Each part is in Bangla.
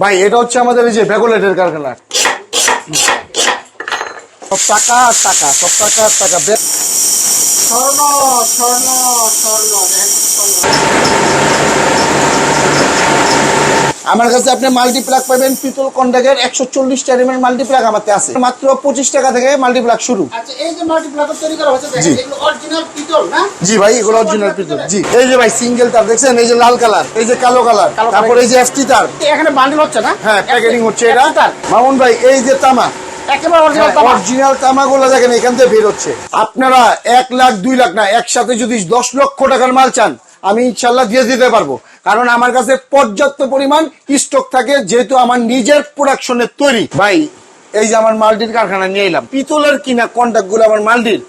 ভাই, এটা হচ্ছে আমাদের এই যে ব্যাগোলেটের কারখানা সব টাকা আর টাকা, সব টাকা আর টাকা স্বর্ণ স্বর্ণ স্বর্ণ। আমার কাছে আপনি মাল্টিপ্লাক পাবেন পিতল কন্টাক্টের একশো চল্লিশ টাইমের মাল্টিপ্লাক আমাতে আছে। মাত্র পঁচিশ টাকা থেকে মাল্টিপ্লাক শুরু। আচ্ছা জি। জি ভাই এগুলো অরিজিনাল পিতল। জি। এই যে ভাই সিঙ্গেল তার দেখছেন? এই যে লাল কালার এই যে কালো কালার। কালো তারপর এই যে এফটি তার। এখানে বান্ডিল হচ্ছে না? হ্যাঁ প্যাকেটিং হচ্ছে এটা। তার। মামুন ভাই এই যে তামা। অরিজিনাল তামাগুলো দেখেন এখান থেকে বের হচ্ছে। আপনারা এক লাখ দুই লাখ না একসাথে যদি দশ লক্ষ টাকার মাল চান আমি ইনশাল্লাহ দিয়ে দিতে পারব। কারণ আমার কাছে পর্যাপ্ত পরিমাণ স্টক থাকে, যেহেতু আমার নিজের প্রোডাকশনের তৈরি। ভাই, এই যে আমার মাল্টির কারখানা নিয়ে এলাম, পিতলের কিনা কন্ট্যাক্টগুলো আমার মাল্টির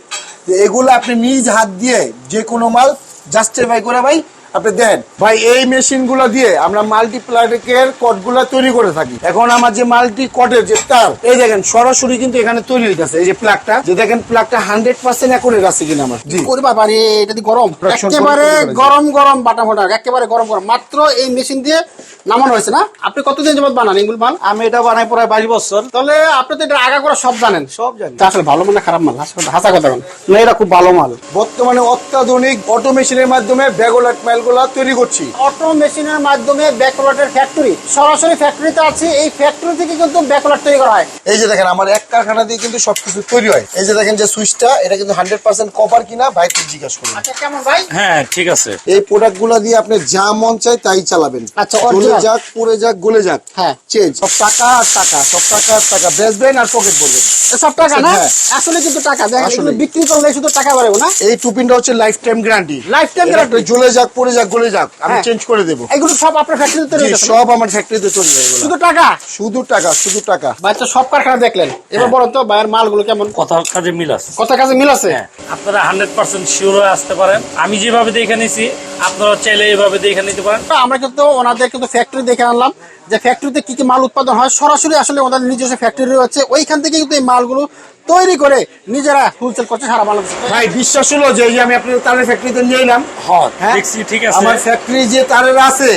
এগুলো আপনি নিজ হাত দিয়ে যে কোনো মাল জাস্টিফাই করে ভাই আপনি দেন। ভাই এই মেশিনগুলো দিয়ে আমরা মাল্টিপ্লাকের কটগুলা তৈরি করে থাকি। এখন আমার যে মাল্টি কটের যে তার এই দেখেন সরাসরি কিন্তু এখানে তৈরি হইতেছে। এই যে প্লাগটা যে দেখেন প্লাগটা হান্ড্রেড পার্সেন্ট অ্যাকুরেট আছে কিনা আমার। জি। করে বাবা রে এটা গরম? একেবারে গরম গরম বাটা ফাটা একেবারে গরম গরম। মাত্র এই মেশিন দিয়ে নামানো হয়েছে না? আপনি কতদিন যাবত বানান এগুলো মাল? আমি এটা বানাই প্রায় বাইশ বছর। তাহলে আপনি তো এটা আগা করে সব জানেন। সব জানেন আসলে ভালো মানে খারাপ মাল? হাসা- কথা না এটা খুব ভালো মাল। বর্তমানে অত্যাধুনিক অটোমেশনের মাধ্যমে ব্যাগোলাট মাইলগুলা তৈরি করছি। অটো মেশিনের মাধ্যমে ব্যাকওয়ার্ডের ফ্যাক্টরি সরাসরি ফ্যাক্টরিতে আছে এই ফ্যাক্টরি থেকে কিন্তু ব্যাকওয়ার্ড তৈরি করা হয়। এই যে দেখেন আমার এক কারখানা দিয়ে কিন্তু সবকিছু তৈরি হয়। এই যে দেখেন যে সুইচটা এটা কিন্তু হান্ড্রেড পার্সেন্ট কপার কিনা ভাইকে জিজ্ঞাসা করুন। আচ্ছা কেমন ভাই? হ্যাঁ ঠিক আছে। এই প্রোডাক্টগুলা দিয়ে আপনি যা মন চাই তাই চালাবেন। আচ্ছা, গলে যাক পড়ে যাক গলে যাক। হ্যাঁ। চেঞ্জ সব টাকা আর টাকা সব টাকা আর টাকা। বেচবেন আর পকেট ভরবেন সব টাকা না? হ্যাঁ। আসলে কিন্তু টাকা। দেখেন আসলে। বিক্রি করলে শুধু টাকা বাড়বে না। এই টুপিনটা হচ্ছে life time guarantee Lifetime guarantee? জ্বলে যাক পড়ে যাক গলে যাক আমি হ্যাঁ। চেঞ্জ করে দেবো। এগুলো সব আপনার ফ্যাক্টরিতে জি, সব আমার ফ্যাক্টরিতে চলে যায় এগুলো। শুধু টাকা? শুধু টাকা শুধু টাকা। বাচ্চা সব কারখানা দেখলেন। এবার বলেন তো ভাইয়ের মালগুলো কেমন? কথা কাজে মিল আছে। কথা কাজে মিল আছে? হ্যাঁ। আপনারা হান্ড্রেড পার্সেন্ট শিওর হয়ে আসতে পারেন। আমি যেভাবে দেখে নিছি আপনারা চাইলে এইভাবে দেখে নিতে পারেন। আমরা কিন্তু ওনাদের কিন্তু ফ্যাক্টরি দেখে আনলাম যে ফ্যাক্টরিতে কি কি মাল উৎপাদন হয়। সরাসরি আসলে ওনাদের নিজস্ব ফ্যাক্টরি রয়েছে। ওইখান থেকে কিন্তু এই মালগুলো তৈরি করে নিজেরা হোলসেল করছে সারা বাংলাদেশে। ভাই বিশ্বাস হলো যে আমি আপনার তারের ফ্যাক্টরিতে নিয়ে এলাম। হ্যাঁ। হ্যাঁ? দেখছি ঠিক আছে। আমার ফ্যাক্টরি যে তারের আছে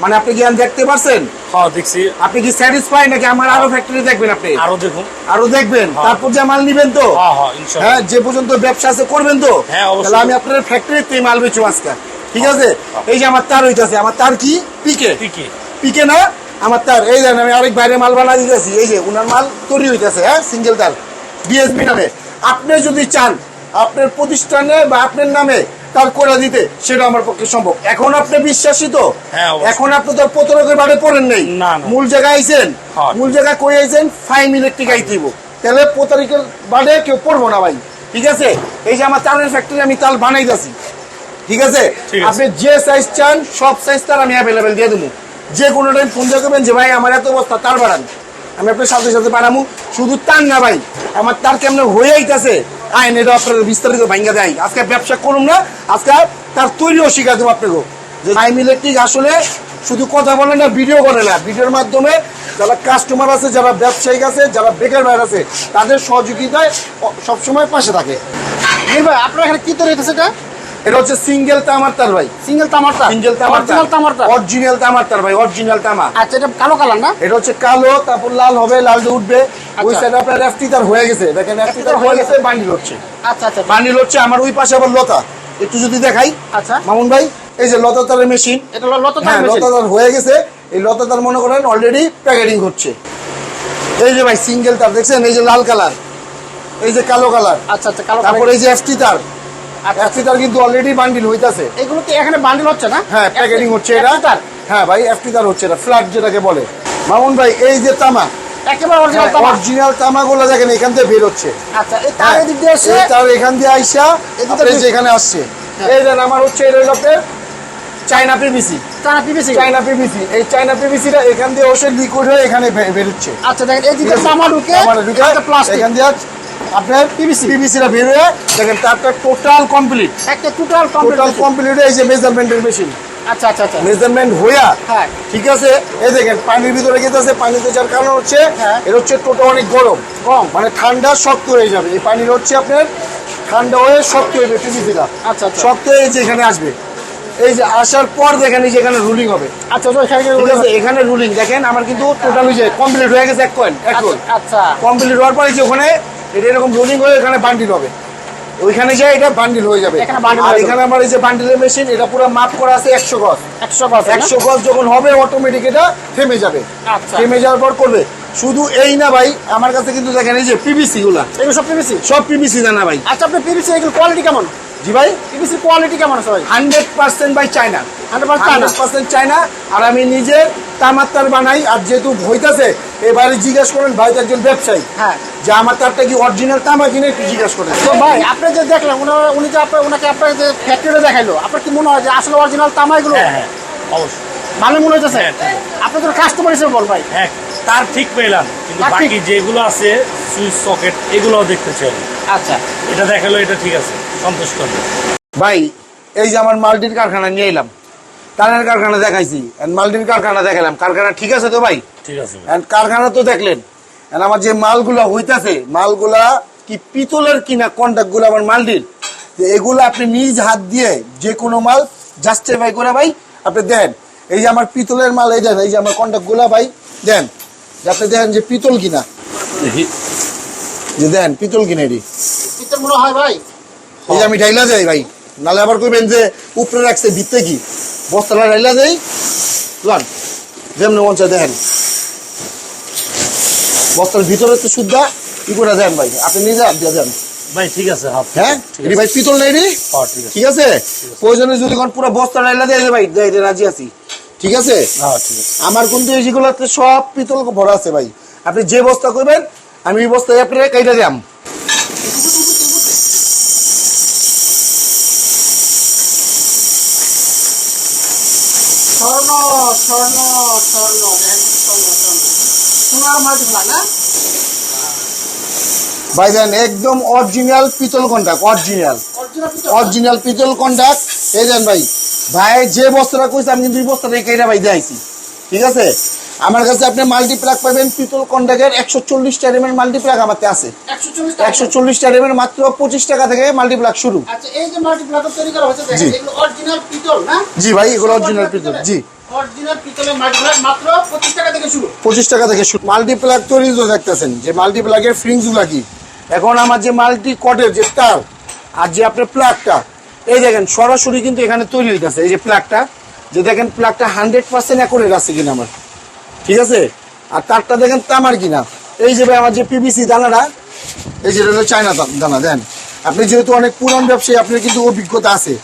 মানে আপনি আর দেখতে পারছেন? হ্যাঁ দেখছি। আপনি কি স্যাটিসফাই নাকি আমার আরও ফ্যাক্টরি দেখবেন আপনি? আরও দেখুন। আরও দেখবেন। তারপর যে মাল নিবেন তো? হ্যাঁ হ্যাঁ হ্যাঁ যে পর্যন্ত ব্যবসা আছে করবেন তো? হ্যাঁ, তাহলে আমি আপনার ফ্যাক্টরিতে মাল বেচো আজকে। ঠিক আছে? এই যে আমার তার হইতাছে আমার তার কি? পিকে। ঠিকই পিকে না? আমার তার। এই দেন আমি আরেক বাইরে মাল বানা দিতেছি। এই যে উনার মাল তৈরি হইতাছে হ্যাঁ সিঙ্গেল তার। বিএসপি নামে। আপনি যদি চান আপনার প্রতিষ্ঠানে বা আপনার নামে তার করে দিতে সেটা আমার পক্ষে সম্ভব। এখন আপনি বিশ্বাসী তো? হ্যাঁ, এখন আপনি তো প্রতারকের বাড়ি পড়েন নেই। মূল জায়গায় আইছেন। হ্যাঁ। মূল জায়গায় কই আইছেন? ফাইন ইলেকট্রিক আইতিব তাহলে প্রতারকের বাড়ে কেউ পড়ব না ভাই। ঠিক আছে? এই যে আমার তারের ফ্যাক্টরি আমি তাল বানাইতেছি। ঠিক আছে? ঠিক আছে। আপনি যে সাইজ চান সব সাইজ তার আমি অ্যাভেলেবেল দিয়ে দেবো যে কোনো টাইম ফোন দিয়ে করবেন যে ভাই আমার এত বস্তা তার বাড়ান। আমি আপনার সাথে সাথে বানাবো শুধু তার না ভাই, আমার তার কেমন হয়ে আইতাছে? আইন এটা আপনার বিস্তারিত ভাঙ্গা দেয়। আজকে ব্যবসা করুন না, আজকে তার তৈরিও শিখা দেবো আপনাকে। যে টাইম ইলেকট্রিক আসলে শুধু কথা বলে না ভিডিও করে না। ভিডিওর মাধ্যমে যারা কাস্টমার আছে, যারা ব্যবসায়িক আছে, যারা বেকার বাইর আছে, তাদের সহযোগিতায় সবসময় পাশে থাকে। ভাই, আপনার এখানে কি তৈরি হইতেছে এটা? এটা হচ্ছে সিঙ্গেল তামার তার ভাই। সিঙ্গেল তামারটা সিঙ্গেল তামার অরিজিনাল তামারটা অরিজিনাল তামার তার ভাই অরিজিনাল তামা আচ্ছা এটা কালো কালার না? এটা হচ্ছে কালো তারপর লাল হবে লাল দিয়ে উঠবে। ওই আচ্ছা। সাইডে আপনার এফটি তার হয়ে গেছে। দেখেন এফটি তার হয়ে গেছে বান্ডিল হচ্ছে। আচ্ছা আচ্ছা। বান্ডিল হচ্ছে আমার ওই পাশে আবার লতা। একটু যদি দেখাই। আচ্ছা। মামুন ভাই এই যে লতা তারের মেশিন এটা লতা হ্যাঁ তার লতা তার হয়ে গেছে। এই লতা তার মনে করেন অলরেডি প্যাকেটিং হচ্ছে এই যে ভাই সিঙ্গেল তার দেখছেন? এই যে লাল কালার। এই যে কালো কালার। আচ্ছা আচ্ছা কালো তারপর এই যে এফটি তার। আচ্ছা। কিন্তু অলরেডি বান্ডিল হইতাছে। এগুলো কি এখানে বান্ডিল হচ্ছে না? হ্যাঁ প্যাকেটিং হচ্ছে এটা। তার হ্যাঁ ভাই এফটি হচ্ছে এটা। ফ্ল্যাট যেটাকে বলে। মামুন ভাই এই যে তামা। একেবারে অরিজিনাল তামা। অরিজিনাল তামা দেখেন এখান থেকে বের হচ্ছে। আচ্ছা এই তার এদিক দিয়ে এসে তার এখান দিয়ে আইসা বের- আসছে। হ্যাঁ। এই দেন আমার হচ্ছে আপনার China PVC China PVC China PVC এই চাইনা পিভিসিটা এখান দিয়ে ওসে লিকুইড হয়ে এখানে বেরোচ্ছে। আচ্ছা দেখেন এদিকে তামা ঢুকে আমার ঢুকে প্লাস্টিক এখান দিয়ে আপনার পিভিসি পিভিসিটা হয়ে দেখেন তারটা টোটাল কমপ্লিট একটা টোটাল টোটাল কমপ্লিট এই যে মেজারমেন্টের মেশিন আচ্ছা আচ্ছা আচ্ছা। মেজারমেন্ট হইয়া হ্যাঁ। ঠিক আছে? এই দেখেন পানির ভিতরে গেছে পানিতে যার কারণ হচ্ছে হ্যাঁ। এটা হচ্ছে অনেক গরম। গরম। মানে ঠান্ডা শক্ত হয়ে যাবে। এই পানির হচ্ছে আপনার ঠান্ডা হয়ে শক্ত হয়ে যাবে পিভিসিটা আচ্ছা, আচ্ছা। শক্ত হয়ে যে এখানে আসবে। এই যে আসার পর দেখেন এই যে এখানে রুলিং হবে। আচ্ছা তো এখানে রুলিং দেখেন আমার কিন্তু টোটাল হয়েছে কমপ্লিট হয়ে গেছে এক কয়েন এক আচ্ছা কমপ্লিট হওয়ার পরে যে ওখানে এটা এরকম রোলিং হয়ে এখানে বান্ডিল হবে। ওইখানে যায় এটা বান্ডিল হয়ে যাবে। এখানে আর এখানে আমার এই যে বান্ডিলের মেশিন এটা পুরো মাপ করা আছে একশো গজ। একশো গজ একশো গজ যখন হবে অটোমেটিক এটা থেমে যাবে। আচ্ছা। থেমে যাওয়ার পর করবে। শুধু এই না ভাই আমার কাছে কিন্তু দেখেন এই যে পিভিসি গুলা। এগুলো সব পিভিসি সব পিভিসি না ভাই। আচ্ছা আপনি পিভিসি এগুলো কোয়ালিটি কেমন? জি ভাই। পিভিসি কোয়ালিটি কেমন আছে ভাই? Hundred percent by China. 100% hundred percent China. আর আমি নিজে তামার তার বানাই আর যেহেতু হইতাছে এবারে জিজ্ঞেস করেন ভাই একজন ব্যবসায়ী। হ্যাঁ। যে আমার তারটা কি অরিজিনাল তামা কিনে একটু জিজ্ঞেস করেন। তো ভাই আপনি যে দেখলেন উনি উনি যে আপনার ওনাকে আপনার যে ফ্যাক্টরি দেখাইলো আপনার কি মনে হয় যে আসলে অরিজিনাল তামা এগুলো হ্যাঁ হ্যাঁ অবশ্যই। ভালো মনে হইতেছে? হ্যাঁ, ঠিক। আপনি তো কাস্টমার হিসেবে বল ভাই। হ্যাঁ তার ঠিক পেলাম। কিন্তু। বাকি যেগুলো আছে সুইচ সকেট এগুলোও দেখতে চাই। আচ্ছা। এটা দেখাল এটা ঠিক আছে। সন্তুষ্ট। ভাই এই যে আমার মাল্টির কারখানা নিয়ে এলাম। তারের কারখানা দেখাইছি। And মাল্টির কারখানা দেখালাম। কারখানা ঠিক আছে তো ভাই? ঠিক আছে। And কারখানা তো দেখলেন। And আমার যে মালগুলা হইতাছে মালগুলা কি পিতলের কিনা কন্ট্যাক্টগুলো আমার মালটির যে এগুলো আপনি নিজ হাত দিয়ে যে কোনো মাল জাস্টিফাই করে ভাই আপনি দেন। এই যে আমার পিতলের মাল এই দেন এই যে আমার কন্ট্যাক্টগুলা ভাই দেন যাতে দেখেন যে পিতল কিনা। যে দেন পিতল কিনে এটি পিতল মনে হয় ভাই। এই যে আমি ঢাইলা যাই ভাই নালে আবার কইবেন যে উপরে রাখছে ভিত্তে কি? বস্তাটা ঢাইলা যাই লন যেমন মন চায় দেখেন। বস্তার ভিতরে তো শুদ্ধা কি করে দেন ভাই আপনি নিজে হাত দিয়ে দেন। ভাই ঠিক আছে হাফ। হ্যাঁ? ঠিক ভাই পিতল নেই রে হ্যাঁ, ঠিক আছে। ঠিক আছে? প্রয়োজনে যদি কোন পুরো বস্তা ঢাইলা দেয় ভাই রাজি আছি। ঠিক আছে? হ্যাঁ ঠিক আছে। আমার কিন্তু এইগুলোতে সব পিতল ভরা আছে ভাই। আপনি যে বস্তা করবেন আমি ওই বস্তায় আপনার কাইটা দিয়াম। স্বর্ণ স্বর্ণ স্বর্ণ সোনার না? দেন একদম অরিজিনাল পিতল কন্টাক্ট অরিজিনাল অরিজিনাল পিতল কন্টাক্ট এই দেন ভাই ভাই যে বস্তাটা কইছে আমি কিন্তু এই বস্তাটা কেটে ভাই দিয়েছি ঠিক আছে? আমার কাছে আপনি মাল্টিপ্লাক পাবেন পিতল কন্টাক্টের একশো চল্লিশ টাইমের মাল্টিপ্লাক আমাতে আছে। একশো চল্লিশ একশো চল্লিশ টাইমের মাত্র পঁচিশ টাকা থেকে মাল্টিপ্লাক শুরু। আচ্ছা জি। ভাই এগুলো অরিজিনাল পিতল। জি। পঁচিশ টাকা থেকে শুরু। মাল্টিপ্লাক তৈরি দেখতেছেন যে মাল্টিপ্লাকের ফ্রিংসগুলা কি? এখন আমার যে মাল্টি কটের যে তার আর যে আপনার প্লাগটা এই দেখেন, সরাসরি কিন্তু এখানে তৈরি হইতেছে। এই যে প্লাগটা যে দেখেন প্লাগটা হান্ড্রেড পার্সেন্ট অ্যাকুরেট আছে কিনা আমার। ঠিক আছে? আর তারটা দেখেন তামার কিনা। এই যে ভাই, আমার যে পিবিসি দানাটা, এই যে এটা হলো চায়না দানা, দেন। আপনি যেহেতু অনেক পুরান ব্যবসায়ী, আপনার কিন্তু অভিজ্ঞতা আছে।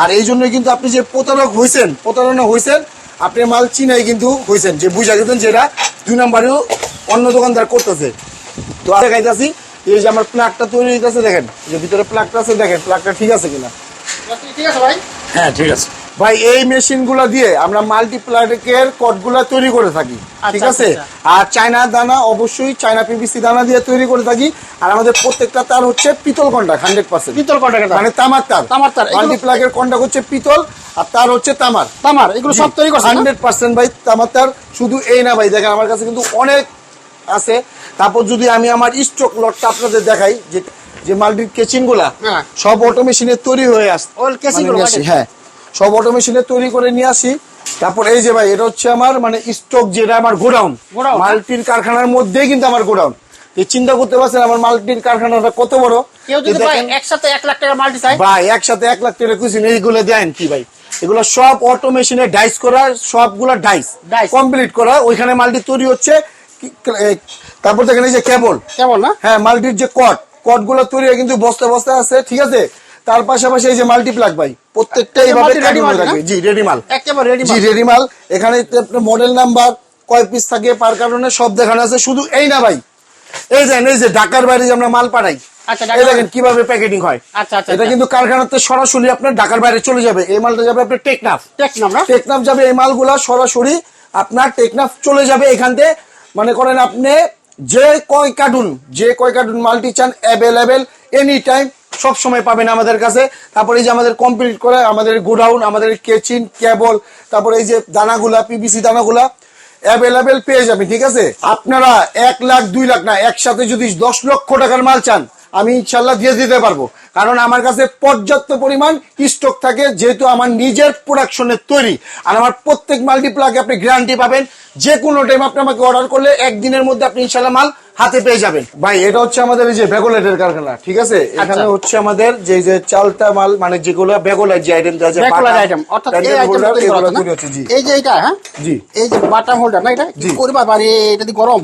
আর এই জন্যই কিন্তু আপনি যে প্রতারক হয়েছেন প্রতারণা হয়েছেন আপনি মাল চিনাই কিন্তু হয়েছেন যে বুঝা গেছেন যেটা দুই নম্বরেও অন্য দোকানদার করতেছে। তো আর দেখাইতেছি, এই যে আমার প্লাগটা তৈরি হইতেছে, দেখেন। যে ভিতরে প্লাগটা আছে, দেখেন প্লাগটা ঠিক আছে কিনা। হ্যাঁ ঠিক আছে। ভাই এই মেশিনগুলা দিয়ে আমরা মাল্টিপ্লাকের কটগুলা তৈরি করে থাকি ঠিক আচ্ছা, আছে? আচ্ছা। আর চায়না দানা অবশ্যই চায়না পিভিসি দানা দিয়ে তৈরি করে থাকি আর আমাদের প্রত্যেকটা তার হচ্ছে পিতল কন্টাক্ট হান্ড্রেড পার্সেন্ট পিতল কন্টাক্ট মানে তামার তার। তামার তার, কন্টাক্ট হচ্ছে পিতল আর তার হচ্ছে তামার। তামার এগুলো সব তৈরি করছে না? হান্ড্রেড পার্সেন্ট ভাই তামার তার শুধু এই না ভাই দেখেন আমার কাছে কিন্তু অনেক আছে। তারপর যদি আমি আমার স্টক লটটা আপনাদের দেখাই যে যে মাল্টির কেচিনগুলা হ্যাঁ। সব অটোমেশনে তৈরি হয়ে আসছে মানে লাগে। হ্যাঁ। সব অটো মেশিনে তৈরি করে নিয়ে আসি। তারপর এই যে ভাই এটা হচ্ছে আমার মানে স্টক যেটা আমার গোডাউন। Godown, মাল্টির কারখানার মধ্যেই কিন্তু আমার গোডাউন। চিন্তা করতে পারছেন আমার মাল্টির কারখানাটা কত বড়? কেউ যদি ভাই একসাথে এক লাখ টাকা মাল্টি চাই ভাই একসাথে এক লাখ টাকা কুচিন এইগুলো দেন কি ভাই? এগুলো সব অটো মেশিনে ডাইস করা সবগুলো ডাইস। কমপ্লিট করা ওইখানে মাল্টি তৈরি হচ্ছে তারপর দেখেন এই যে কেবল কেমন না? হ্যাঁ মাল্টির যে কট কটগুলো তৈরি হয় কিন্তু বস্তা বস্তা আছে ঠিক আছে? তার পাশাপাশি এই যে মাল্টিপ্লাক ভাই প্রত্যেকটা এইভাবে কাটিং হয়ে? থাকবে জি রেডি মাল একেবারে রেডি জি রেডি মাল এখানে মডেল নাম্বার কয় পিস থাকে পার কারণে সব দেখানো আছে। শুধু এই না ভাই এই দেন এই যে ঢাকার বাইরে যে আমরা মাল পাঠাই আচ্ছা, এই দেখেন কীভাবে প্যাকেটিং হয়। আচ্ছা আচ্ছা এটা কিন্তু কারখানাতে সরাসরি আপনার ঢাকার বাইরে চলে যাবে। এই মালটা যাবে আপনার টেকনাফ। টেক নাম্বার টেকনাফ যাবে এই মালগুলা সরাসরি আপনার টেকনাফ চলে যাবে এখান থেকে। মনে করেন আপনি যে কয় কার্টুন, যে কয় কার্টুন মাল্টি চান অ্যাভেলেবেল এনি টাইম সব সময় পাবেন আমাদের কাছে। তারপরে এই যে আমাদের কমপ্লিট করে আমাদের গোডাউন, আমাদের কেচিন কেবল তারপরে এই যে দানাগুলা পিবিসি দানাগুলা অ্যাভেলেবেল পেয়ে যাবেন, ঠিক আছে? আপনারা এক লাখ, দুই লাখ না, একসাথে যদি দশ লক্ষ টাকার মাল চান, আমি ইনশাল্লাহ দিয়ে দিতে পারব। কারণ আমার কাছে পর্যাপ্ত পরিমাণ স্টক থাকে যেহেতু আমার নিজের প্রোডাকশনের তৈরি। আর আমার প্রত্যেক মাল্টিপ্লাকে আপনি গ্যারান্টি পাবেন যে কোনো টাইম আপনি আমাকে অর্ডার করলে একদিনের মধ্যে আপনি ইনশাল্লাহ মাল হাতে পেয়ে যাবেন। ভাই এটা হচ্ছে আমাদের এই যে বেগোলেটের কারখানা ঠিক আছে? এখানে হচ্ছে আমাদের যে যে চালটা মাল মানে যেগুলো বেগোলের যে আইটেম দেওয়া যায় ব্যাকুলার আইটেম অর্থাৎ এই তৈরি হচ্ছে জি। যে এটা হ্যাঁ? জি। এই যে বাটাম হোল্ডার না এটা? জি। করবা পারি এটা গরম।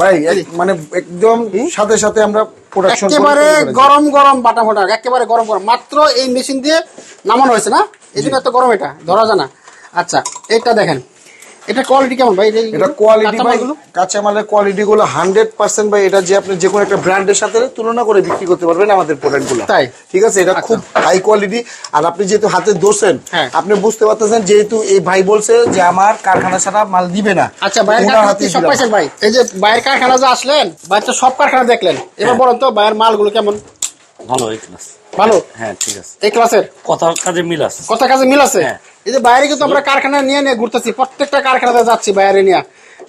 ভাই মানে একদম সাথে সাথে আমরা প্রোডাকশন একেবারে গরম গরম বাটাম হোল্ডার একেবারে গরম গরম। মাত্র এই মেশিন দিয়ে নামানো হয়েছে না? এই জন্য এত গরম এটা ধরা যায় না। আচ্ছা এটা দেখেন। এটা কোয়ালিটি কেমন ভাই? এটা কোয়ালিটি ভাই কাঁচামালের কোয়ালিটি গুলো হান্ড্রেড পার্সেন্ট ভাই এটা যে আপনি যে কোনো একটা ব্র্যান্ডের সাথে তুলনা করে বিক্রি করতে পারবেন আমাদের প্রোডাক্ট তাই? ঠিক আছে এটা খুব হাই কোয়ালিটি আর আপনি যেহেতু হাতে দোষেন হ্যাঁ। আপনি বুঝতে পারতেছেন যেহেতু এই ভাই বলছে যে আমার কারখানা ছাড়া মাল দিবে না আচ্ছা সব পাইছেন ভাই? এই যে বাইরের কারখানা যে আসলেন ভাই তো সব কারখানা দেখলেন। এবার বলেন তো বাইরের মালগুলো কেমন? ভালো এই ক্লাস ভালো? হ্যাঁ ঠিক আছে। এই ক্লাসের কথা কাজে মিল আছে। কথা কাজে মিল আছে? হ্যাঁ। এই যে বাইরে কিন্তু আমরা কারখানা নিয়ে নিয়ে ঘুরতেছি প্রত্যেকটা কারখানাতে যাচ্ছি বাইরে নিয়ে।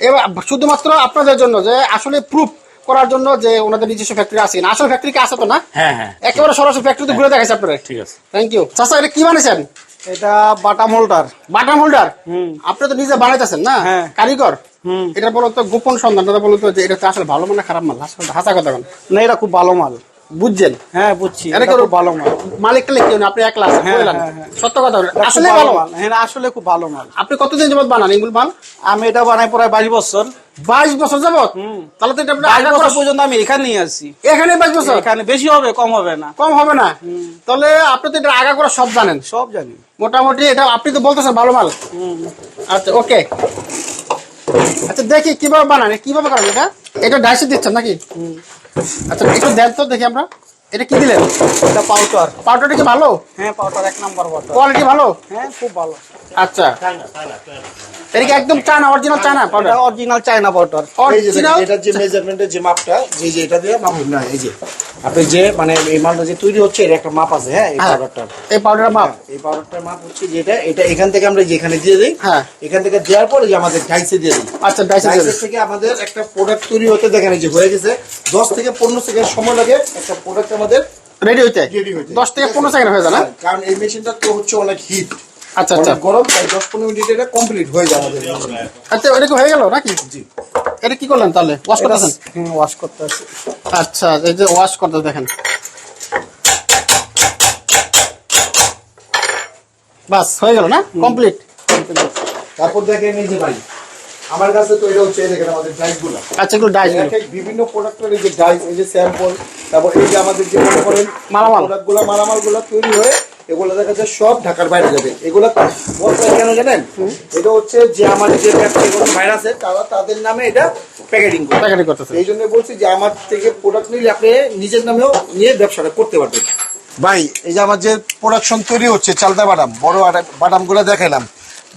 এবার শুধুমাত্র আপনাদের জন্য যে আসলে প্রুফ করার জন্য যে ওনাদের নিজস্ব ফ্যাক্টরি আছে না আসলে ফ্যাক্টরি কি আছে তো না? হ্যাঁ হ্যাঁ। একেবারে সরাসরি ফ্যাক্টরিতে ঘুরে দেখাইছে আপনারা। ঠিক আছে। থ্যাংক ইউ চাচা এটা কি বানিয়েছেন এটা বাটাম হোল্ডার। বাটাম হোল্ডার? আপনি তো নিজে বানাইতেছেন না? হ্যাঁ। কারিগর? এটা বলতো গোপন সন্ধান এটা বলো তো যে এটা আসলে ভালো মানে খারাপ মাল? আসলে হাসা কথা বলেন না এটা খুব ভালো মাল। বুঝছেন? হ্যাঁ বুঝছি। এটা এটা খুব ভালো মাল। হবে না, আপনি একলা আছেন, হ্যাঁ। হ্যাঁ, হ্যাঁ। সত্য কথা আসলে ভালো মাল। হ্যাঁ আসলে খুব ভালো মাল। আপনি কতদিন যাবত বানান এগুলো মাল? আমি এটা বানাই প্রায় বাইশ বছর। বাইশ বছর যাবত তাহলে তো এটা বাইশ বছর পর্যন্ত আমি এখানেই আছি এখানে বাইশ বছর? এখানে বেশি হবে কম হবে না। কম হবে না? তাহলে আপনি তো এটা আগা করে সব জানেন? সব জানি। মোটামুটি এটা আপনি তো বলতেছেন ভালো মাল। আচ্ছা ওকে। আচ্ছা দেখি কীভাবে বানান কীভাবে করেন এটা? এটা ডাইসে দিচ্ছেন নাকি? আচ্ছা একটু দেন তো দেখি আমরা। এটা কি দিলেন? এটা পাউডার পাউডারটা কি ভালো? হ্যাঁ পাউডার এক নাম্বার পাউডার কোয়ালিটি ভালো? হ্যাঁ খুব ভালো। আচ্ছা। এটা কি একদম China original China powder original China powder original এটার যে মেজারমেন্টের যে মাপটা যে যে এটা দিয়ে মাপ না এই যে আপনি যে মানে এই মালটা যে তৈরি হচ্ছে এর একটা মাপ আছে হ্যাঁ এই হ্যাঁ, পাউডারটার এই পাউডার মাপ। এই পাউডারটার মাপ হচ্ছে যেটা এটা এখান থেকে আমরা যেখানে দিয়ে দিই হ্যাঁ। এখান থেকে দেওয়ার পরে যে আমাদের ডাইসে দিয়ে দিই। আচ্ছা ডাইসে থেকে আমাদের একটা প্রোডাক্ট তৈরি হতে দেখেন এই যে হয়ে গেছে দশ থেকে পনেরো সেকেন্ড সময় লাগে একটা প্রোডাক্ট আমাদের রেডি হইতে? রেডি হইতে। দশ থেকে পনেরো সেকেন্ড হয়ে যায় না? হ্যাঁ, কারণ এই মেশিনটা তো হচ্ছে অনেক হিট আচ্ছা আচ্ছা। গরম তাই দশ পনেরো মিনিট এটা কমপ্লিট হয়ে আমাদের। আচ্ছা এটা কি হয়ে গেল নাকি? জি। এটা কি করলেন তাহলে? ওয়াশ করতেছেন? ওয়াশ করতে আচ্ছা এই যে ওয়াশ করতে দেখেন। বাস হয়ে গেল না? কমপ্লিট তারপর দেখেন এই যে ভাই আমার কাছে তো এটা হচ্ছে দেখেন আমাদের ডাইসগুলো। আচ্ছা এগুলো ডাইস বিভিন্ন প্রোডাক্টের এই যে ডাইস এই যে স্যাম্পল তারপর এই যে আমাদের যে মনে করেন মালামাল। প্রোডাক্টগুলো মালামালগুলো তৈরি হয়ে এগুলো দেখা যায় সব ঢাকার বাইরে যাবে। এগুলো কেন জানেন? এটা হচ্ছে যে আমার যে ব্যবসায়ী বাইরে আছে তারা তাদের নামে এটা প্যাকেটিং করে প্যাকেটিং করতেছে। এই জন্য বলছি যে আমার থেকে প্রোডাক্ট নিলে আপনি নিজের নামেও নিয়ে ব্যবসাটা করতে পারবেন। ভাই এই যে আমার যে প্রোডাকশন তৈরি হচ্ছে চালদা বাদাম বড় বাদামগুলো দেখালাম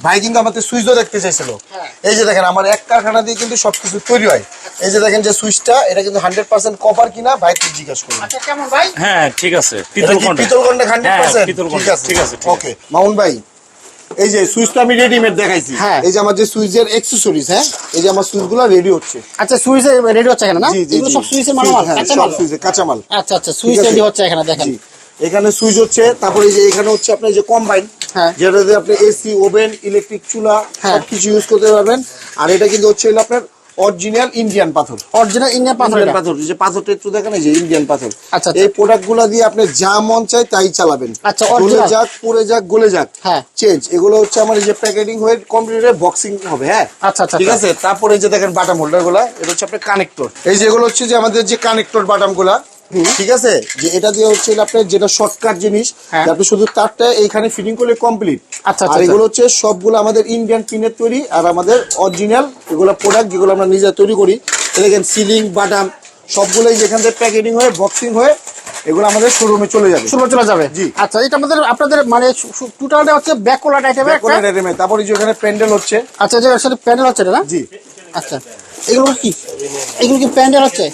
ভাই কিন্তু আমাদের সুইচও দেখতে চাইছিল। এই যে দেখেন আমার এক কারখানা দিয়ে কিন্তু সবকিছু তৈরি হয়। এই যে দেখেন যে সুইচটা এটা কিন্তু হান্ড্রেড পার্সেন্ট কপার কিনা ভাই তুই জিজ্ঞাসা করুন আচ্ছা কেমন ভাই? হ্যাঁ ঠিক আছে। পিতল কন্ডা পিতল কন্ডা হান্ড্রেড হ্যাঁ পার্সেন্ট? পিতল ঠিক কন্ডা আছে। ঠিক আছে ঠিক আছে। ওকে মামুন ভাই এই যে সুইচটা আমি রেডিমেড দেখাইছি। হ্যাঁ। এই যে আমার যে সুইচের এক্সেসরিজ হ্যাঁ এই যে আমার সুইচগুলো রেডি হচ্ছে। আচ্ছা সুইচে রেডি হচ্ছে এখানে না? এগুলো। সব সুইচের মালামাল হ্যাঁ, কাঁচা সব মাল? সুইচের কাঁচামাল আচ্ছা আচ্ছা সুইচ রেডি হচ্ছে এখানে দেখেন। এখানে সুইচ হচ্ছে তারপরে এই যে এখানে হচ্ছে আপনার যে কম্বাইন হ্যাঁ। যেটাতে আপনি এসি ওভেন ইলেকট্রিক চুলা হ্যাঁ। সবকিছু ইউজ করতে পারবেন আর এটা কিন্তু হচ্ছে আপনার অরিজিনাল ইন্ডিয়ান পাথর অরিজিনাল ইন্ডিয়ান পাথর পাথর যে পাথরটা একটু দেখেন এই যে ইন্ডিয়ান পাথর আচ্ছা, আচ্ছা। এই প্রোডাক্টগুলা দিয়ে আপনি যা মন চায় তাই চালাবেন আচ্ছা, গলে যাক পড়ে যাক গলে যাক হ্যাঁ। চেঞ্জ এগুলো হচ্ছে আমার যে প্যাকেটিং হয়ে কম্পিউটারে বক্সিং হবে হ্যাঁ আচ্ছা, আচ্ছা, ঠিক আচ্ছা। আছে তারপরে যে দেখেন বাটাম হোল্ডারগুলা এটা হচ্ছে আপনার কানেক্টর এই যে এগুলো হচ্ছে যে আমাদের যে কানেক্টর বাটামগুলা ঠিক আছে? যে এটা দিয়ে হচ্ছে আপনার যেটা শর্টকাট জিনিস হ্যাঁ। আপনি শুধু তারটা এইখানে ফিটিং করলে কমপ্লিট আচ্ছা, আর আচ্ছা, এগুলো হচ্ছে সবগুলো আমাদের ইন্ডিয়ান পিনের তৈরি আর আমাদের অরিজিনাল এগুলো প্রোডাক্ট যেগুলো আমরা নিজে তৈরি করি। দেখেন সিলিং বাটাম সবগুলোই যেখান থেকে প্যাকেটিং হয়ে বক্সিং হয়ে এগুলো আমাদের শোরুমে চলে যাবে। ষোলো চলে যাবে? জি। আচ্ছা এটা আমাদের আপনাদের মানে টোটালটা হচ্ছে ব্যাক কোলার আইটেমের একটা? Decorated item এ। তারপরে যে ওখানে প্যান্ডেল হচ্ছে। আচ্ছা যে সাথে প্যান্ডেল হচ্ছে না? জি। আচ্ছা। এগুলো কি? এগুলো কি প্যান্ডেল হচ্ছে?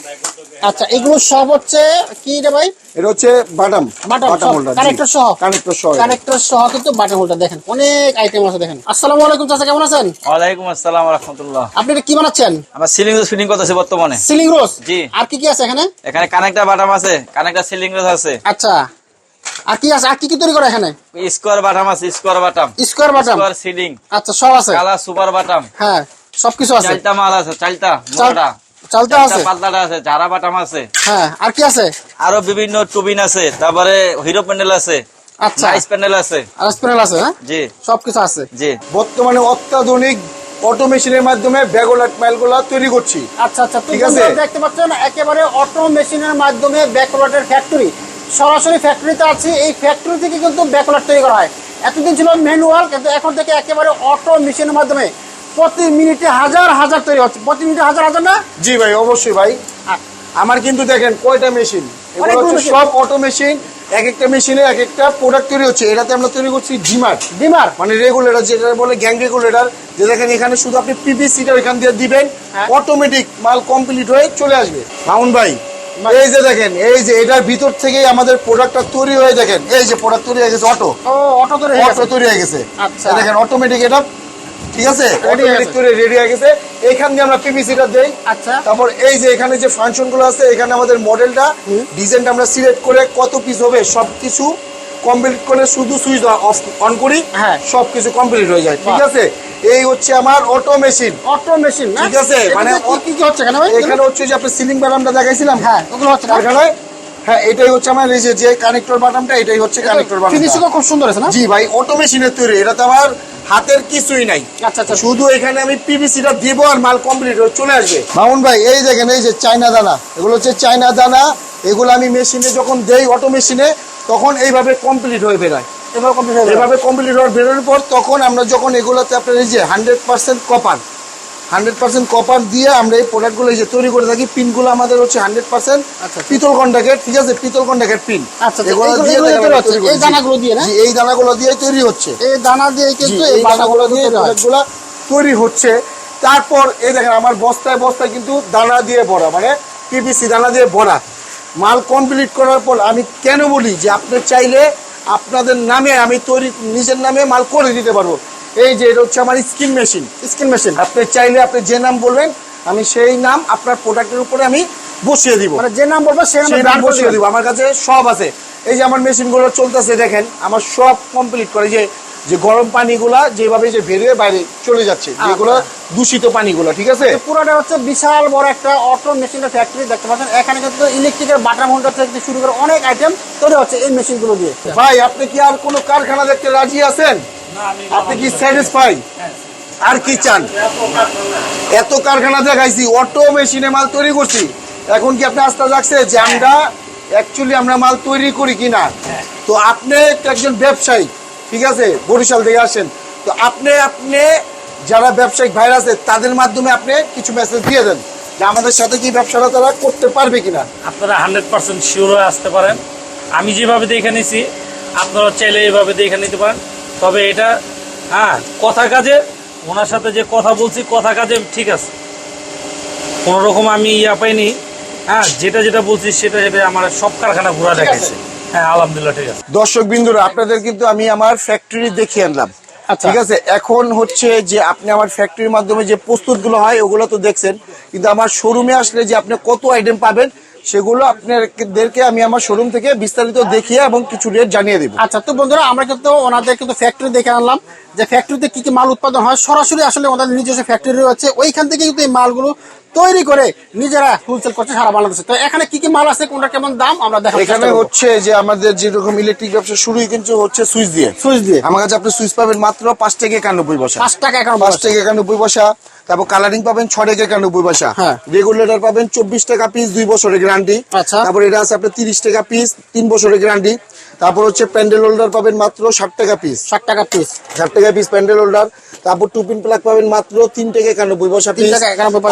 আচ্ছা এগুলো সব হচ্ছে কি রে ভাই? এটা হচ্ছে বাটাম বাটাম হোল্ডার কানেক্টর সহ। কানেক্টর সহ কানেক্টর সহ কিন্তু বাটন হোল্ডার দেখেন অনেক আইটেম আছে দেখেন। আসসালামু আলাইকুম চাচা কেমন আছেন? ওয়ালাইকুম আসসালাম রহমতুল্লাহ। আপনি এটা কি বানাচ্ছেন? আমার সিলিং রোজ ফিটিং করতেছে বর্তমানে। সিলিং রোজ জি। আর কি কি আছে এখানে? এখানে কানেক্টার বাটাম আছে কানেক্টার সিলিং রোজ আছে। আচ্ছা। আর কি আছে আর কি কি তৈরি করে এখানে? স্কোয়ার বাটাম আছে স্কোয়ার বাটাম স্কোয়ার বাটাম স্কোয়ার সিলিং আচ্ছা সব আছে? কালা সুপার বাটাম হ্যাঁ সবকিছু আছে। চালটা মাল আছে চালটা মোটা। চালতে আছে? পাতলাটা আছে ঝাড়া বাটাম আছে। হ্যাঁ আর কি আছে? আরও বিভিন্ন টুবিন আছে তারপরে হিরো প্যান্ডেল আছে আচ্ছা। প্যান্ডেল আছে। আর স্প্যানেল আছে হ্যাঁ? জি। সবকিছু আছে? জি। বর্তমানে অত্যাধুনিক অটোমেশনের মাধ্যমে ব্যাগোলাট মাইলগুলা তৈরি করছি। আচ্ছা আচ্ছা ঠিক আছে। দেখতে পাচ্ছেন একেবারে অটো মেশিনের মাধ্যমে ব্যাকওয়ার্ডের ফ্যাক্টরি সরাসরি ফ্যাক্টরিতে আছে এই ফ্যাক্টরি থেকে কিন্তু ব্যাকওয়ার্ড তৈরি করা হয়। এতদিন ছিল ম্যানুয়াল কিন্তু এখন থেকে একেবারে অটো মেশিনের মাধ্যমে প্রতি মিনিটে হাজার হাজার তৈরি হচ্ছে। প্রতি মিনিটে হাজার হাজার না? জি ভাই অবশ্যই ভাই। আমার কিন্তু দেখেন কয়টা মেশিন। সব অটো মেশিন। এক একটা মেশিনে এক একটা প্রোডাক্ট তৈরি হচ্ছে। এটাতে আমরা তৈরি করছি জিমার ডিমার? মানে রেগুলেটর যেটা বলে গ্যাং রেগুলেটর যে দেখেন এখানে শুধু আপনি পিপিসিটা এখান দিয়ে দিবেন হ্যাঁ। অটোমেটিক মাল কমপ্লিট হয়ে চলে আসবে। মামুন ভাই। এই যে দেখেন এই যে এটার ভিতর থেকেই আমাদের প্রোডাক্টটা তৈরি হয়ে দেখেন। এই যে প্রোডাক্ট তৈরি হয়ে গেছে অটো ও অটো তৈরি হয়ে অটো। তৈরি হয়ে গেছে। আচ্ছা। দেখেন অটোমেটিক এটা ঠিক আছে? অটোমেটিক। তৈরি রেডি হয়ে গেছে। এইখান দিয়ে আমরা পিপিসিটা দেই। আচ্ছা। তারপর এই যে এখানে যে ফাংশনগুলো আছে এখানে আমাদের মডেলটা ডিজাইনটা আমরা সিলেক্ট করে কত পিস হবে সবকিছু কমপ্লিট করে শুধু সুইচ অফ অন করি হ্যাঁ। সবকিছু কমপ্লিট হয়ে যায়। ঠিক আছে? এই হচ্ছে আমার অটো মেশিন অটো মেশিন ঠিক আছে, মানে কি- কি হচ্ছে এখানে এখানে হচ্ছে যে আপনি সিলিং বাটামটা দেখাইছিলাম? হ্যাঁ ওগুলো হচ্ছে না? কারখানায় হ্যাঁ এটাই হচ্ছে আমার এই যে কানেক্টর বাটামটা এটাই হচ্ছে কানেক্টর বাটাম খুব সুন্দর আছে না? জি ভাই অটো মেশিনের তৈরি। এটাতে আমার হাতের কিছুই নাই। আচ্ছা আচ্ছা। শুধু এখানে আমি পিভিসিটা দিব আর মাল কমপ্লিট হয়ে চলে আসবে। মামুন ভাই এই দেখেন এই যে চায়না দানা এগুলো হচ্ছে চায়না দানা এগুলো আমি মেশিনে যখন দেই অটো মেশিনে তখন এইভাবে কমপ্লিট হয়ে বেরোয়। এভাবে কমপ্লিট হয়ে এভাবে কমপ্লিট হওয়ার বেরোনোর পর তখন আমরা যখন এগুলোতে আপনার এই যে hundred percent copper hundred percent copper দিয়ে আমরা এই প্রোডাক্টগুলো যে তৈরি করে থাকি পিনগুলো আমাদের হচ্ছে হান্ড্রেড পার্সেন্ট আচ্ছা। পিতল কন্টাক্টের ঠিক আছে? পিতল কন্টাক্টের পিন আচ্ছা, আচ্ছা, এগুলো দিয়ে। এই দানাগুলো দিয়ে এই দানাগুলো দিয়ে তৈরি হচ্ছে। এই দানা দিয়ে কিন্তু এই দানাগুলো দিয়ে তৈরি প্রোডাক্টগুলো তৈরি হচ্ছে। তারপর এই দেখেন আমার বস্তায় বস্তায় কিন্তু দানা দিয়ে ভরা মানে পিপিসি দানা দিয়ে ভরা। মাল কমপ্লিট করার পর আমি কেন বলি যে আপনি চাইলে আপনাদের নামে আমি তৈরি নিজের নামে মাল করে দিতে পারব। এই যে এটা হচ্ছে আমার স্কিন মেশিন স্কিন মেশিন আপনি চাইলে আপনি যে নাম বলবেন আমি সেই নাম আপনার প্রোডাক্টের উপরে আমি বসিয়ে দিব। মানে যে নাম বলব সেই নাম বসিয়ে দিব। আমার কাছে সব আছে। এই যে আমার মেশিনগুলো চলতেছে দেখেন আমার সব কমপ্লিট করে। যে যে গরম পানিগুলা যেভাবে যে বেরিয়ে বাইরে চলে যাচ্ছে যেগুলো দূষিত পানিগুলো ঠিক আছে? পুরোটা হচ্ছে বিশাল বড় একটা অটো মেশিনের ফ্যাক্টরি দেখতে পাচ্ছেন? এখানে কিন্তু ইলেকট্রিকের বাটার মোটর থেকে শুরু করে অনেক আইটেম তৈরি হচ্ছে এই মেশিনগুলো দিয়ে। ভাই আপনি কি আর কোনো কারখানা দেখতে রাজি আছেন? আপনি কি স্যাটিসফাই আর কি চান? এত কারখানা দেখাইছি অটো মেশিনে মাল তৈরি করছি। এখন কি আপনি আস্থা রাখছে যে আমরা অ্যাকচুয়ালি আমরা মাল তৈরি করি কিনা? তো আপনি একজন ব্যবসায়ী ঠিক আছে? বরিশাল থেকে আসেন। তো আপনি আপনি যারা ব্যবসায়িক ভাইরা আছে তাদের মাধ্যমে আপনি কিছু মেসেজ দিয়ে দেন যে আমাদের সাথে কি ব্যবসাটা তারা করতে পারবে কিনা? আপনারা হান্ড্রেড পার্সেন্ট শিওর হয়ে আসতে পারেন। আমি যেভাবে দেখে নিছি আপনারা চাইলে এইভাবে দেখে নিতে পারেন। তবে এটা হ্যাঁ কথা কাজে ওনার সাথে যে কথা বলছি কথা কাজে ঠিক আছে। কোনো রকম আমি ইয়া পাইনি। হ্যাঁ যেটা যেটা বলছি সেটা সেটা আমার সব কারখানা ঘোরা। দেখাইছে। হ্যাঁ আলহামদুলিল্লাহ ঠিক আছে। দর্শক বিন্দুরা আপনাদের কিন্তু আমি আমার ফ্যাক্টরি দেখিয়ে আনলাম। আচ্ছা। ঠিক আছে? এখন হচ্ছে যে আপনি আমার ফ্যাক্টরির মাধ্যমে যে প্রস্তুতগুলো হয় ওগুলো তো দেখছেন। কিন্তু আমার শোরুমে আসলে যে আপনি কত আইটেম পাবেন সেগুলো আপনাদেরকে আমি আমার শোরুম থেকে বিস্তারিত দেখিয়ে এবং কিছু রেট জানিয়ে দেবো। আচ্ছা তো বন্ধুরা আমরা কিন্তু ওনাদের কিন্তু ফ্যাক্টরি দেখে আনলাম। যে ফ্যাক্টরিতে কি কি মাল উৎপাদন হয় সরাসরি আসলে ওনাদের নিজস্ব ফ্যাক্টরি রয়েছে। ওইখান থেকে কিন্তু এই মালগুলো তৈরি করে নিজেরা হোলসেল করছে সারা বাংলাদেশে। তো এখানে কি কি মাল আছে কোনটা কেমন দাম আমরা দেখার এখানে হচ্ছে যে আমাদের যেরকম ইলেকট্রিক ব্যবসা শুরুই কিন্তু হচ্ছে সুইচ দিয়ে। সুইচ দিয়ে। আমার কাছে আপনি সুইচ পাবেন মাত্র পাঁচ থেকে একানব্বই বসা পাঁচ টাকা এখন পাঁচ টাকা একানব্বই পয়সা। তারপর কালারিং পাবেন ছ টাকা একানব্বই পয়সা। হ্যাঁ। রেগুলেটর পাবেন চব্বিশ টাকা পিস দুই বছরের গ্যারান্টি আচ্ছা। তারপর এটা আছে আপনার তিরিশ টাকা পিস তিন বছরের গ্যারান্টি তারপর হচ্ছে প্যান্ডেল হোল্ডার পাবেন মাত্র ষাট টাকা পিস ষাট টাকা পিস ষাট টাকা পিস প্যান্ডেল হোল্ডার তারপর টুপিন প্লাগ পাবেন মাত্র তিন টাকা একানব্বই পয়সা পিস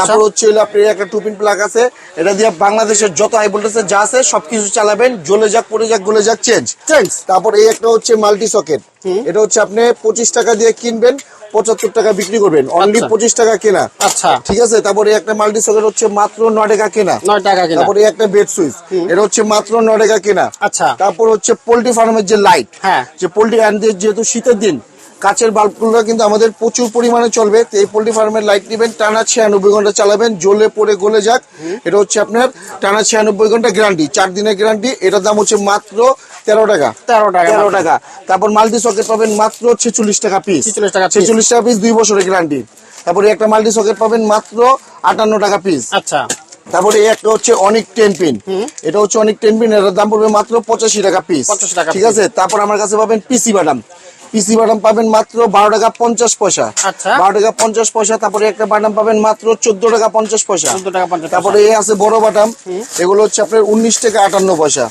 তারপর হচ্ছে আপনার একটা টুপিন প্লাগ আছে। এটা দিয়ে বাংলাদেশের যত হাই ভোল্টেজের যা আছে সবকিছু চালাবেন। জ্বলে যাক পড়ে যাক গলে যাক চেঞ্জ চেঞ্জ তারপর এই একটা হচ্ছে মাল্টি সকেট এটা হচ্ছে আপনি পঁচিশ টাকা দিয়ে কিনবেন। পঁচাত্তর টাকা বিক্রি করবেন। অনলি আচ্ছা। পঁচিশ টাকা কেনা। আচ্ছা। ঠিক আছে? তারপরে একটা মাল্টি সকেট হচ্ছে মাত্র নয় টাকা কেনা। নয় টাকা কেনা। তারপরে একটা বেড সুইচ। এটা হচ্ছে মাত্র নয় টাকা কেনা। আচ্ছা। তারপর হচ্ছে পোল্ট্রি ফার্মের যে লাইট হ্যাঁ। যে পোল্ট্রি যেহেতু শীতের দিন কাচের বাল্বগুলো কিন্তু আমাদের প্রচুর পরিমাণে চলবে। তো এই পোল্ট্রি ফার্মের লাইট নেবেন টানা ছিয়ানব্বই ঘণ্টা চালাবেন জ্বলে পড়ে গলে যাক। এটা হচ্ছে আপনার টানা ছিয়ানব্বই ঘণ্টা গ্যারান্টি চার দিনের গ্যারান্টি। এটার দাম হচ্ছে মাত্র তেরো টাকা। তেরো টাকা তেরো টাকা। তারপর মাল্টি সকেট পাবেন মাত্র ছেচল্লিশ টাকা পিস 46 টাকা। ছেচল্লিশ টাকা পিস দুই বছরের গ্যারান্টি তারপরে একটা মাল্টি সকেট পাবেন মাত্র আটান্ন টাকা পিস আচ্ছা। তারপরে একটা হচ্ছে অনেক টেন পিন এটা হচ্ছে অনেক টেন পিন এটার দাম পড়বে মাত্র পঁচাশি টাকা পিস 85 টাকা ঠিক আছে? তারপর আমার কাছে পাবেন পিসি বাদাম। পিসি বাটাম পাবেন মাত্র বারো টাকা পঞ্চাশ পয়সা। আচ্ছা। বারো টাকা পঞ্চাশ পয়সা তারপরে একটা বাটাম পাবেন মাত্র চোদ্দ টাকা পঞ্চাশ পয়সা। টাকা তারপরে এ আছে বড় বাটাম এগুলো হচ্ছে আপনার উনিশ টাকা আটান্ন পয়সা।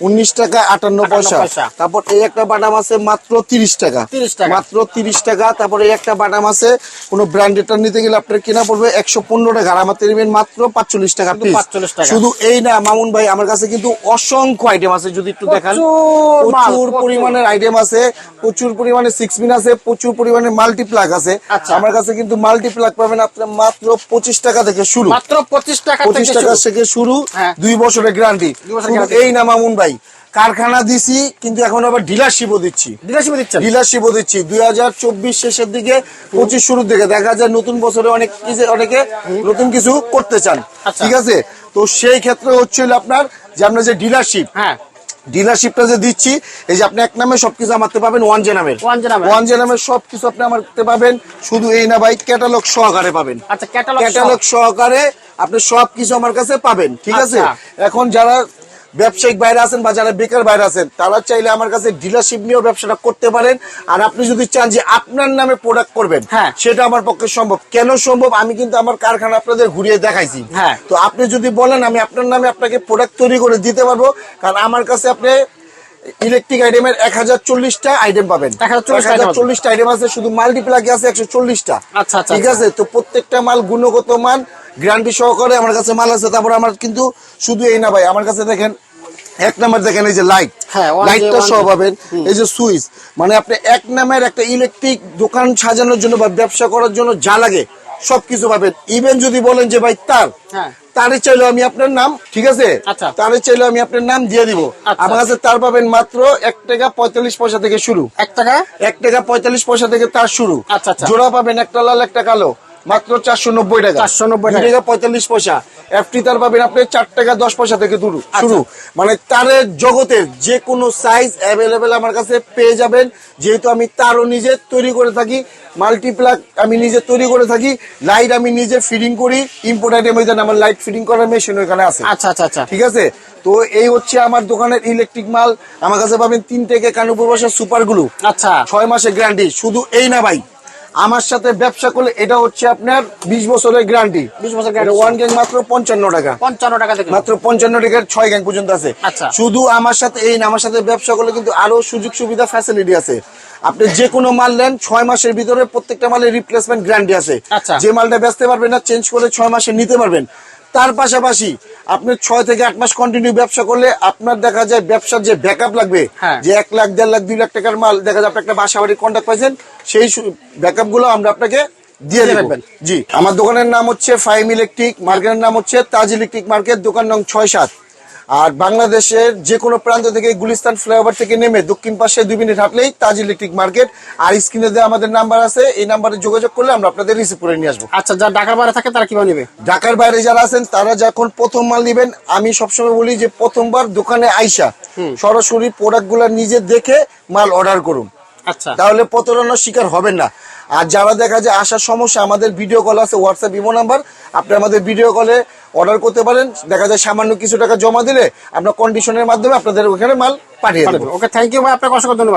উনিশ টাকা আটান্ন পয়সা। তারপর এই একটা বাদাম আছে মাত্র তিরিশ টাকা 30 টাকা। মাত্র তিরিশ টাকা তারপরে এই একটা বাদাম আছে কোনো ব্র্যান্ডেডটা নিতে গেলে আপনার কেনা পড়বে একশো পনেরো টাকা আমার নেবেন মাত্র পাঁচচল্লিশ টাকা শুধু পিস 45 টাকা। শুধু এই না মামুন ভাই আমার কাছে কিন্তু অসংখ্য আইটেম আছে যদি একটু দেখান প্রচুর। পরিমাণের আইটেম আছে প্রচুর পরিমাণে সিক্স মিন আছে প্রচুর পরিমাণে মাল্টিপ্লাগ আছে আচ্ছা। আমার কাছে কিন্তু মাল্টিপ্লাগ পাবেন আপনার মাত্র পঁচিশ টাকা থেকে শুরু মাত্র পঁচিশ টাকা পঁচিশ টাকা থেকে শুরু হ্যাঁ। দুই বছরের গ্যারান্টি। এই না মামুন ভাই কারখানা দিছি কিন্তু এখন আবার ডিলারশিপও দিচ্ছি। ডিলারশিপে দিচ্ছেন? ডিলারশিপও দিচ্ছি। দুই হাজার চব্বিশ শেষের দিকে পঁচিশ শুরুর দিকে। দেখা যায় নতুন বছরে অনেক কিছু অনেকে নতুন কিছু করতে চান। আচ্ছা। ঠিক আছে? তো সেই ক্ষেত্রে হচ্ছিল আপনার যে আপনার যে ডিলারশিপ হ্যাঁ। ডিলারশিপটা যে দিচ্ছি এই যে আপনি এক নামে সবকিছু আমারতে পাবেন ওয়ান জে নামের। ওয়ান জে নামের। সবকিছু আপনি আমারতে পাবেন। শুধু এই না ভাই ক্যাটালগ সহকারে পাবেন। আচ্ছা ক্যাটালগ সহকারে আপনি সব কিছু আমার কাছে পাবেন। ঠিক আছে? আচ্ছা। এখন যারা ব্যবসায়িক বাইরে আছেন বা যারা বেকার বাইরে আছেন তারা চাইলে আমার কাছে ডিলারশিপ নিয়েও ব্যবসাটা করতে পারেন। আর আপনি যদি চান যে আপনার নামে প্রোডাক্ট করবেন হ্যাঁ। সেটা আমার পক্ষে সম্ভব। কেন সম্ভব? আমি কিন্তু আমার কারখানা আপনাদের ঘুরিয়ে দেখাইছি। হ্যাঁ। তো আপনি যদি বলেন আমি আপনার নামে আপনাকে প্রোডাক্ট তৈরি করে দিতে পারব। কারণ আমার কাছে আপনি ইলেকট্রিক আইটেমের এক হাজার চল্লিশটা আইটেম পাবেন। 1040 এক হাজার চল্লিশটা আইটেম আছে শুধু মাল্টিপ্লাগে আছে একশো চল্লিশটা। আচ্ছা, আচ্ছা, ঠিক আচ্ছা। আছে? তো প্রত্যেকটা মাল গুণগত মান গ্যারান্টি সহকারে আমার কাছে মাল আছে তারপর আমার কিন্তু শুধু এই না ভাই আমার কাছে দেখেন এক নাম্বার দেখেন এই যে লাইট হ্যাঁ, লাইটটা সহ পাবেন এই যে সুইচ মানে আপনি এক নামের একটা ইলেকট্রিক দোকান সাজানোর জন্য বা ব্যবসা করার জন্য যা লাগে সবকিছু পাবেন। ইভেন যদি বলেন যে ভাই তার হ্যাঁ। তারে চাইলে আমি আপনার নাম ঠিক আছে? আচ্ছা। তারে চাইলে আমি আপনার নাম দিয়ে দিব। আচ্ছা। আমার কাছে তার পাবেন মাত্র এক টাকা পঁয়তাল্লিশ পয়সা থেকে শুরু। এক টাকা? এক টাকা পঁয়তাল্লিশ পয়সা থেকে তার শুরু। আচ্ছা। জোড়া পাবেন একটা লাল একটা কালো। মাত্র চারশো নব্বই টাকা। 490 নব্বই টাকা। পঁয়তাল্লিশ পয়সা। এফটি তার পাবেন আপনি চার টাকা দশ পয়সা থেকে শুরু আচ্ছা। শুরু। মানে তারের জগতের যে কোনো সাইজ অ্যাভেলেবেল আমার কাছে পেয়ে যাবেন। যেহেতু আমি তারও নিজে তৈরি করে থাকি মাল্টিপ্লাক আমি নিজে তৈরি করে থাকি লাইট আমি নিজে ফিডিং করি ইম্পোর্ট আইটেম আমার লাইট ফিডিং করার মেশিন ওখানে আছে। আচ্ছা আচ্ছা আচ্ছা। ঠিক আছে? তো এই হচ্ছে আমার দোকানের ইলেকট্রিক মাল। আমার কাছে পাবেন তিন থেকে কানুপুর বসার সুপারগুলো আচ্ছা। ছয় মাসের গ্যারান্টি শুধু এই না ভাই। আমার সাথে ব্যবসা করলে এটা হচ্ছে আপনার বিশ বছরের গ্যারান্টি 20 বছর ওয়ান গ্যাং মাত্র পঞ্চান্ন টাকা। পঞ্চান্ন টাকা থেকে। মাত্র পঞ্চান্ন টাকার ছয় গ্যাং পর্যন্ত আছে। আচ্ছা। শুধু আমার সাথে এই আমার সাথে ব্যবসা করলে কিন্তু আরও সুযোগ সুবিধা ফ্যাসিলিটি আছে। আপনি যে কোনো মাল নেন ছয় মাসের ভিতরে প্রত্যেকটা মালের রিপ্লেসমেন্ট গ্যারান্টি আছে। আচ্ছা। যে মালটা বেচতে পারবেন না চেঞ্জ করে ছয় মাসে নিতে পারবেন। তার পাশাপাশি আপনি ছয় থেকে আট মাস কন্টিনিউ ব্যবসা করলে আপনার দেখা যায় ব্যবসার যে ব্যাকআপ লাগবে হ্যাঁ। যে এক লাখ দেড় লাখ দুই লাখ টাকার মাল দেখা যায় আপনি একটা বাসা বাড়ির কন্ট্যাক্ট পাইছেন সেই ব্যাকআপগুলো আমরা আপনাকে দিয়ে রাখবেন। জি আমার দোকানের নাম হচ্ছে ফাইম ইলেকট্রিক মার্কেটের নাম হচ্ছে তাজ ইলেকট্রিক মার্কেট দোকান নং ছয় সাত আর বাংলাদেশের যে কোনো প্রান্ত থেকে গুলিস্তান ফ্লাইওভার থেকে নেমে দক্ষিণ পাশে দুই মিনিট হাঁটলেই তাজ ইলেকট্রিক মার্কেট। আর স্ক্রিনে দেওয়া আমাদের নাম্বার আছে এই নাম্বারে যোগাযোগ করলে আমরা আপনাদের রিসিভ করে নিয়ে আসব। আচ্ছা যারা ঢাকার বাইরে থাকে তারা কীভাবে নেবে? ঢাকার বাইরে যারা আছেন তারা যখন প্রথম মাল নেবেন আমি সবসময় বলি যে প্রথমবার দোকানে আইসা সরাসরি প্রোডাক্টগুলা নিজে দেখে মাল অর্ডার করুন। আচ্ছা। তাহলে প্রতারণার শিকার হবেন না। আর যারা দেখা যায় আসার সমস্যা আমাদের ভিডিও কল আছে হোয়াটসঅ্যাপ ইমো নাম্বার আপনি আমাদের ভিডিও কলে অর্ডার করতে পারেন। দেখা যায় সামান্য কিছু টাকা জমা দিলে আমরা কন্ডিশনের মাধ্যমে আপনাদের ওখানে মাল পাঠিয়ে দেবো। ওকে থ্যাংক ইউ ভাই আপনাকে অসংখ্য ধন্যবাদ।